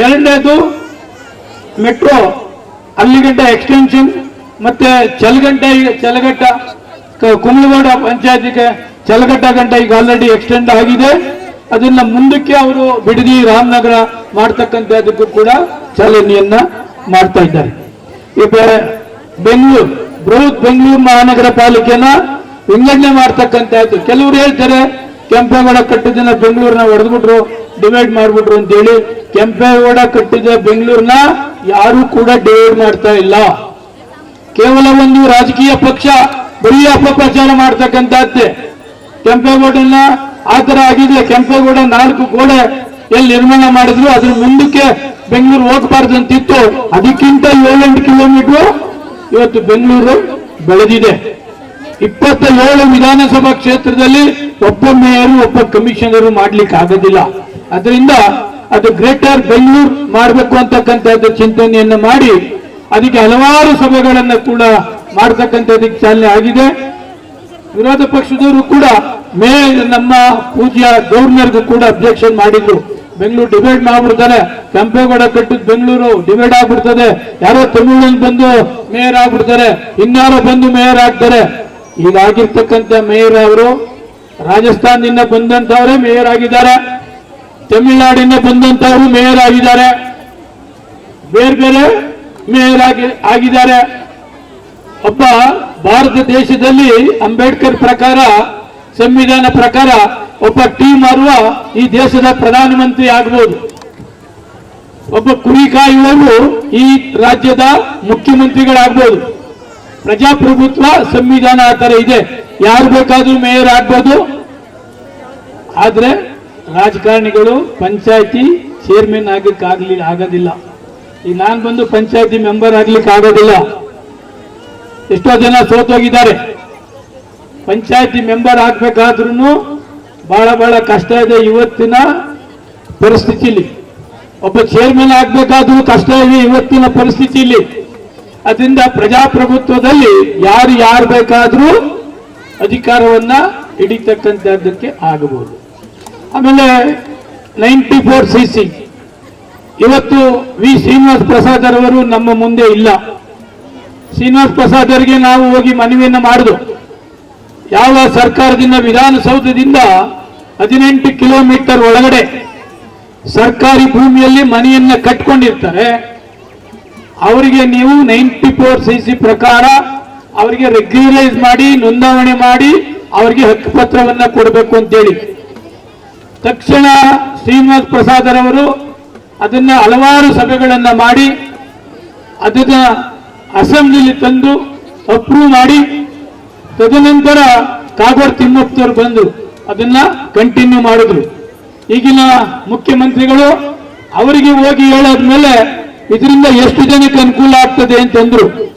ಎರಡನೇದು metro ಅಲ್ಲಿಗಂಟ extension ಮತ್ತೆ ಚಲಗಂಟ ಚಲಗಟ್ಟ ಕುಮಲಗೋಡ ಪಂಚಾಯತಿಗೆ ಚಲಗಟ್ಟ ಗಂಟ ಈಗ ಆಲ್ರೆಡಿ ಎಕ್ಸ್ಟೆಂಡ್ ಆಗಿದೆ. ಅದನ್ನ ಮುಂದಕ್ಕೆ ಅವರು ಬಿಡದಿ ರಾಮನಗರ ಮಾಡ್ತಕ್ಕಂಥದ್ದಕ್ಕೂ ಕೂಡ ಚಾಲನೆಯನ್ನ ಮಾಡ್ತಾ ಇದ್ದಾರೆ. ಬೆಂಗಳೂರು, ಬೃಹತ್ ಬೆಂಗಳೂರು ಮಹಾನಗರ ಪಾಲಿಕೆನ ವಿಂಗಡಣೆ ಮಾಡ್ತಕ್ಕಂಥದ್ದು. ಕೆಲವರು ಹೇಳ್ತಾರೆ ಕೆಂಪೇಗೌಡ ಕಟ್ಟಿದ್ದನ್ನ ಬೆಂಗಳೂರನ್ನ ಹೊಡೆದ್ಬಿಟ್ರು ಡಿವೈಡ್ ಮಾಡ್ಬಿಟ್ರು ಅಂತೇಳಿ ಕೆಂಪೇಗೌಡ ಕಟ್ಟಿದ ಬೆಂಗಳೂರನ್ನ ಯಾರು ಕೂಡ ಡಿವೈಡ್ ಮಾಡ್ತಾ ಇಲ್ಲ. ಕೇವಲ ಒಂದು ರಾಜಕೀಯ ಪಕ್ಷ, ಬರೀ ಅಪಪ್ರಚಾರ ಮಾಡ್ತಕ್ಕಂಥದ್ದೇ. ಕೆಂಪೇಗೌಡನ ಆ ತರ ಆಗಿದೆ ಕೆಂಪೇಗೌಡ ನಾಲ್ಕು ಗೋಡೆ ಎಲ್ಲಿ ನಿರ್ಮಾಣ ಮಾಡಿದ್ರು, ಅದ್ರ ಮುಂದಕ್ಕೆ ಬೆಂಗಳೂರು ಹೋಗ್ಬಾರ್ದು ಅಂತಿತ್ತು. ಅದಕ್ಕಿಂತ ಏಳೆಂಟು ಕಿಲೋಮೀಟರ್ ಇವತ್ತು ಬೆಂಗಳೂರು ಬೆಳೆದಿದೆ. ಇಪ್ಪತ್ತ ಏಳು ವಿಧಾನಸಭಾ ಕ್ಷೇತ್ರದಲ್ಲಿ ಒಬ್ಬ ಮೇಯರು, ಒಬ್ಬ ಕಮಿಷನರು ಮಾಡ್ಲಿಕ್ಕೆ ಆಗೋದಿಲ್ಲ. ಅದರಿಂದ ಅದು ಗ್ರೇಟರ್ ಬೆಂಗಳೂರು ಮಾಡಬೇಕು ಅಂತಕ್ಕಂಥದ್ದು ಚಿಂತನೆಯನ್ನು ಮಾಡಿ, ಅದಕ್ಕೆ ಹಲವಾರು ಸಭೆಗಳನ್ನು ಕೂಡ ಮಾಡ್ತಕ್ಕಂಥದ್ದಕ್ಕೆ ಚಾಲನೆ ಆಗಿದೆ. ವಿರೋಧ ಪಕ್ಷದವರು ಕೂಡ ಮೇ ನಮ್ಮ ಪೂಜ್ಯ ಗವರ್ನರ್ಗೂ ಕೂಡ ಅಬ್ಜೆಕ್ಷನ್ ಮಾಡಿದ್ರು. ಬೆಂಗಳೂರು ಡಿವೈಡ್ ಮಾಡ್ಬಿಡ್ತಾರೆ. ಕೆಂಪೇಗೌಡ ಕಟ್ಟಿದ್ ಬೆಂಗಳೂರು ಡಿವೈಡ್ ಆಗ್ಬಿಡ್ತದೆ. ಯಾರೋ ತಮಿಳು ಬಂದು ಮೇಯರ್ ಆಗ್ಬಿಡ್ತಾರೆ. ಇನ್ಯಾರೋ ಬಂದು ಮೇಯರ್ ಆಗ್ತಾರೆ. ಈಗ ಆಗಿರ್ತಕ್ಕಂಥ ಮೇಯರ್ ಅವರು ರಾಜಸ್ಥಾನದಿಂದ ಬಂದಂತವರೇ ಮೇಯರ್ ಆಗಿದ್ದಾರೆ. ತಮಿಳುನಾಡಿಂದ ಬಂದಂತವರು ಮೇಯರ್ ಆಗಿದ್ದಾರೆ. ಬೇರೆ ಬೇರೆ ಮೇಯರ್ ಆಗಿ, ಆಗಿದ್ದಾರೆ. ಒಬ್ಬ ಭಾರತ ದೇಶದಲ್ಲಿ ಅಂಬೇಡ್ಕರ್ ಪ್ರಕಾರ, ಸಂವಿಧಾನ ಪ್ರಕಾರ ಒಬ್ಬ ಟೀಮ್ ಮಾರುವ ಈ ದೇಶದ ಪ್ರಧಾನಮಂತ್ರಿ ಆಗ್ಬೋದು. ಒಬ್ಬ ಕುರಿ ಕಾಯುವವರು ಈ ರಾಜ್ಯದ ಮುಖ್ಯಮಂತ್ರಿಗಳಾಗ್ಬೋದು. ಪ್ರಜಾಪ್ರಭುತ್ವ ಸಂವಿಧಾನ ಆ ಇದೆ. ಯಾರು ಬೇಕಾದ್ರೂ ಮೇಯರ್ ಆಗ್ಬೋದು. ಆದ್ರೆ ರಾಜಕಾರಣಿಗಳು, ಪಂಚಾಯತಿ ಚೇರ್ಮನ್ ಆಗಕ್ಕೆ ಆಗ್ಲಿ ಆಗೋದಿಲ್ಲ. ಈಗ ನಾನು ಬಂದು ಪಂಚಾಯತಿ ಮೆಂಬರ್ ಆಗ್ಲಿಕ್ಕೆ ಆಗೋದಿಲ್ಲ. ಎಷ್ಟೋ ಜನ ಸೋತೋಗಿದ್ದಾರೆ. ಪಂಚಾಯತಿ ಮೆಂಬರ್ ಆಗ್ಬೇಕಾದ್ರೂ ಬಹಳ ಬಹಳ ಕಷ್ಟ ಇದೆ ಇವತ್ತಿನ ಪರಿಸ್ಥಿತಿಲಿ. ಒಬ್ಬ ಚೇರ್ಮನ್ ಆಗ್ಬೇಕಾದ್ರೂ ಕಷ್ಟ ಇದೆ ಇವತ್ತಿನ ಪರಿಸ್ಥಿತಿಲಿ. ಅದರಿಂದ ಪ್ರಜಾಪ್ರಭುತ್ವದಲ್ಲಿ ಯಾರು ಯಾರು ಬೇಕಾದ್ರೂ ಅಧಿಕಾರವನ್ನ ಹಿಡಿತಕ್ಕಂಥದ್ದಕ್ಕೆ ಆಗಬಹುದು. ಆಮೇಲೆ ನೈಂಟಿ ಫೋರ್ ಸಿ ಸಿ. ಇವತ್ತು ವಿ ಶ್ರೀನಿವಾಸ್ ಪ್ರಸಾದ್ ಅವರು ನಮ್ಮ ಮುಂದೆ ಇಲ್ಲ. ಶ್ರೀನಿವಾಸ್ ಪ್ರಸಾದ್ ಅವರಿಗೆ ನಾವು ಹೋಗಿ ಮನವಿಯನ್ನು ಮಾಡಿದ್ರು ಯಾವ ಸರ್ಕಾರದಿಂದ, ವಿಧಾನಸೌಧದಿಂದ ಹದಿನೆಂಟು ಕಿಲೋಮೀಟರ್ ಒಳಗಡೆ ಸರ್ಕಾರಿ ಭೂಮಿಯಲ್ಲಿ ಮನೆಯನ್ನ ಕಟ್ಕೊಂಡಿರ್ತಾರೆ, ಅವರಿಗೆ ನೀವು ನೈಂಟಿ ಫೋರ್ ಸಿ ಸಿ ಪ್ರಕಾರ ಅವರಿಗೆ ರೆಗ್ಯುಲೈಸ್ ಮಾಡಿ, ನೋಂದಾವಣೆ ಮಾಡಿ ಅವರಿಗೆ ಹಕ್ಕುಪತ್ರವನ್ನ ಕೊಡಬೇಕು ಅಂತೇಳಿ. ತಕ್ಷಣ ಶ್ರೀನಿವಾಸ್ ಪ್ರಸಾದರವರು ಅದನ್ನ ಹಲವಾರು ಸಭೆಗಳನ್ನ ಮಾಡಿ, ಅದನ್ನ ಅಸೆಂಬ್ಲಿಲಿ ತಂದು ಅಪ್ರೂವ್ ಮಾಡಿ, ತದನಂತರ ಕಾಗೋಡ್ ತಿಮ್ಮಪ್ಪನವರು ಬಂದು ಅದನ್ನ ಕಂಟಿನ್ಯೂ ಮಾಡಿದ್ರು. ಈಗಿನ ಮುಖ್ಯಮಂತ್ರಿಗಳು ಅವರಿಗೆ ಹೋಗಿ ಹೇಳಾದ್ಮೇಲೆ ಇದರಿಂದ ಎಷ್ಟು ಜನಕ್ಕೆ ಅನುಕೂಲ ಆಗ್ತದೆ ಅಂತಂದ್ರು.